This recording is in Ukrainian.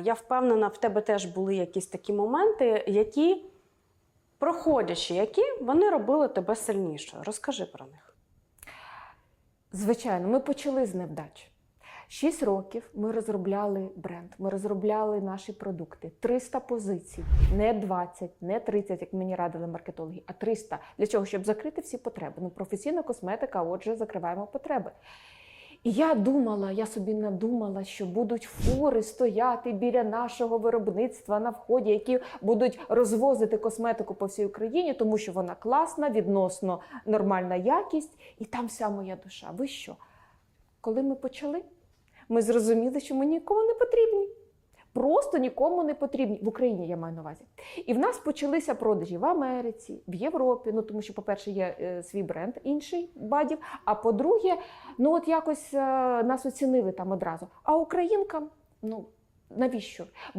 я впевнена, в тебе теж були якісь такі моменти, які, проходячи які, вони робили тебе сильнішою. Розкажи про них. Звичайно, ми почали з невдач. Шість років ми розробляли бренд, ми розробляли наші продукти. 300 позицій, не 20, не 30, як мені радили маркетологи, а 300. Для чого? Щоб закрити всі потреби. Ну, професійна косметика, отже, закриваємо потреби. І я думала, я собі надумала, що будуть фури стояти біля нашого виробництва на вході, які будуть розвозити косметику по всій Україні, тому що вона класна, відносно нормальна якість, і там вся моя душа. Ви що? Коли ми почали, ми зрозуміли, що ми нікому не потрібні. Просто нікому не потрібні в Україні, я маю на увазі. І в нас почалися продажі в Америці, в Європі. Ну тому що, по-перше, є е, свій бренд інший бадів. А по-друге, ну от якось е, нас оцінили там одразу. А українкам, ну навіщо? Бо